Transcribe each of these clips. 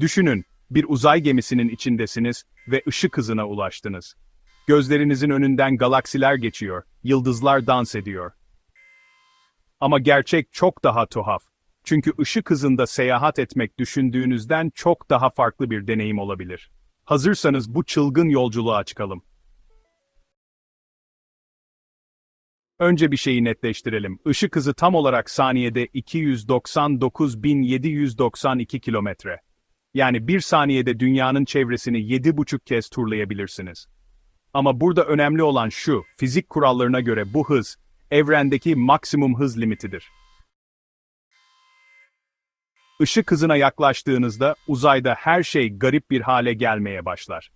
Düşünün, bir uzay gemisinin içindesiniz ve ışık hızına ulaştınız. Gözlerinizin önünden galaksiler geçiyor, yıldızlar dans ediyor. Ama gerçek çok daha tuhaf. Çünkü ışık hızında seyahat etmek düşündüğünüzden çok daha farklı bir deneyim olabilir. Hazırsanız bu çılgın yolculuğa çıkalım. Önce bir şeyi netleştirelim. Işık hızı tam olarak saniyede 299.792 kilometre. Yani bir saniyede dünyanın çevresini 7,5 kez turlayabilirsiniz. Ama burada önemli olan şu, fizik kurallarına göre bu hız, evrendeki maksimum hız limitidir. Işık hızına yaklaştığınızda uzayda her şey garip bir hale gelmeye başlar.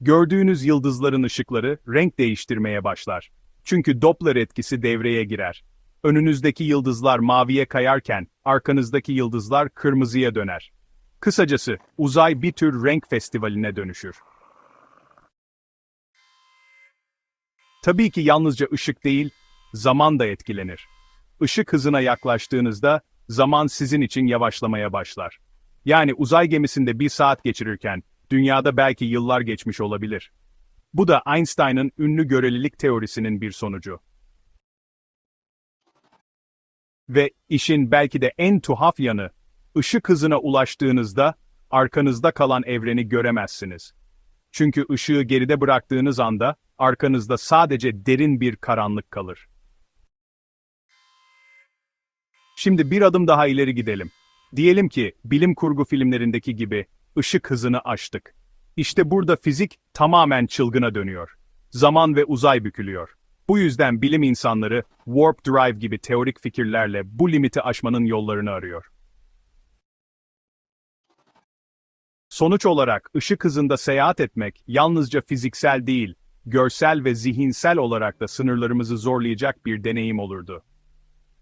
Gördüğünüz yıldızların ışıkları renk değiştirmeye başlar. Çünkü Doppler etkisi devreye girer. Önünüzdeki yıldızlar maviye kayarken arkanızdaki yıldızlar kırmızıya döner. Kısacası uzay bir tür renk festivaline dönüşür. Tabii ki yalnızca ışık değil, zaman da etkilenir. Işık hızına yaklaştığınızda zaman sizin için yavaşlamaya başlar. Yani uzay gemisinde bir saat geçirirken dünyada belki yıllar geçmiş olabilir. Bu da Einstein'ın ünlü görelilik teorisinin bir sonucu. Ve işin belki de en tuhaf yanı, ışık hızına ulaştığınızda arkanızda kalan evreni göremezsiniz. Çünkü ışığı geride bıraktığınız anda arkanızda sadece derin bir karanlık kalır. Şimdi bir adım daha ileri gidelim. Diyelim ki bilim kurgu filmlerindeki gibi ışık hızını aştık. İşte burada fizik tamamen çılgına dönüyor. Zaman ve uzay bükülüyor. Bu yüzden bilim insanları warp drive gibi teorik fikirlerle bu limiti aşmanın yollarını arıyor. Sonuç olarak ışık hızında seyahat etmek yalnızca fiziksel değil, görsel ve zihinsel olarak da sınırlarımızı zorlayacak bir deneyim olurdu.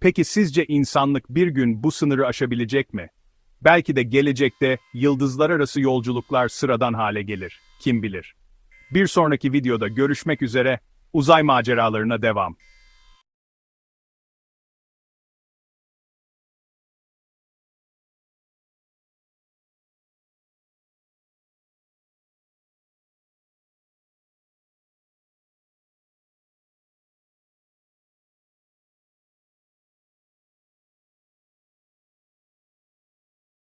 Peki sizce insanlık bir gün bu sınırı aşabilecek mi? Belki de gelecekte yıldızlar arası yolculuklar sıradan hale gelir. Kim bilir? Bir sonraki videoda görüşmek üzere, uzay maceralarına devam.